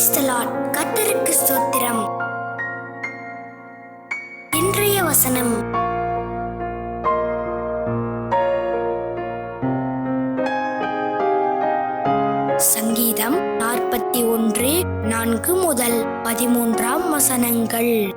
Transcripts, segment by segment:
Price கர்த்தருக்கு ஸ்தோத்திரம். இன்றைய வசனம். சங்கீதம் நாற்பத்தி ஒன்று நான்கு முதல் பதிமூன்றாம் வசனங்கள்.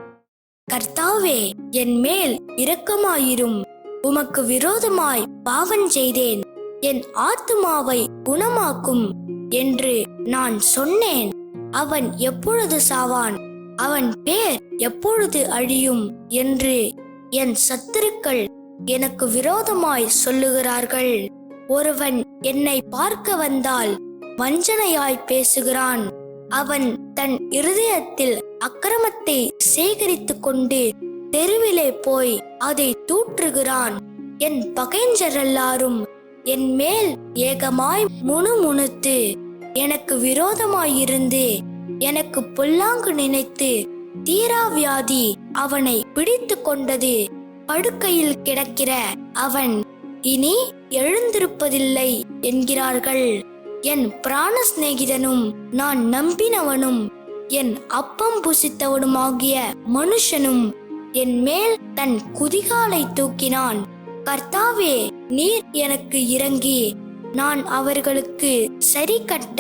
கர்த்தாவே என் மேல் இரக்கமாயிரும். உமக்கு விரோதமாய் பாவம் செய்தேன். என் ஆத்துமாவை குணமாக்கும் என்று நான் சொன்னேன். அவன் எப்பொழுது சாவான்? அவன் பேர் எப்பொழுது அழியும் என்று என் சத்துருக்கள் எனக்கு விரோதமாய் சொல்லுகிறார்கள். ஒருவன் என்னை பார்க்க வந்தால் வஞ்சனையாய் பேசுகிறான். அவன் தன் இருதயத்தில் அக்கிரமத்தை சேகரித்துக் கொண்டு தெருவிலே போய் அதை தூற்றுகிறான். என் பகைஞரெல்லாரும் என் மேல் ஏகமாய் முணுமுணுத்து எனக்கு விரோதமாயிருந்து எனக்கு பொல்லாங்கு நினைத்து தீரா வியாதி அவனை பிடித்து கொண்டது. படுக்கையில் கிடக்கிற அவன் இனி எழுந்திருப்பதில்லை என்கிறார்கள். என் பிராண சிநேகிதனும் நான் நம்பினவனும் என் அப்பம் புசித்தவனுமாகிய மனுஷனும் என் மேல் தன் குதிகாலை தூக்கினான். கர்த்தாவே நீர் எனக்கு இறங்கி நான் அவர்களுக்கு சரி கட்ட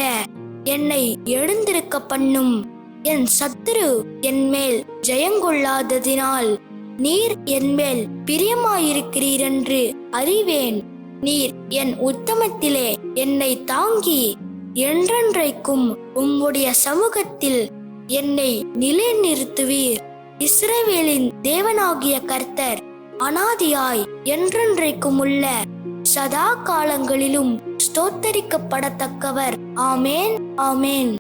என்னை எழுந்திருக்க பண்ணும். என் சத்துரு என்மேல் ஜெயங்கொள்ளாததினால் நீர் என்மேல் பிரியமாயிருக்கிறீரென்று அறிவேன். நீர் என் உத்தமத்திலே என்னை தாங்கி என்றென்றைக்கும் உம்முடைய சமூகத்தில் என்னை நிலைநிறுத்துவீர். இஸ்ரவேலின் தேவனாகிய கர்த்தர் அனாதியாய் என்றென்றைக்கும் உள்ள சதா காலங்களிலும் ஸ்தோத்தரிக்கப்படத்தக்கவர். ஆமேன் ஆமேன்.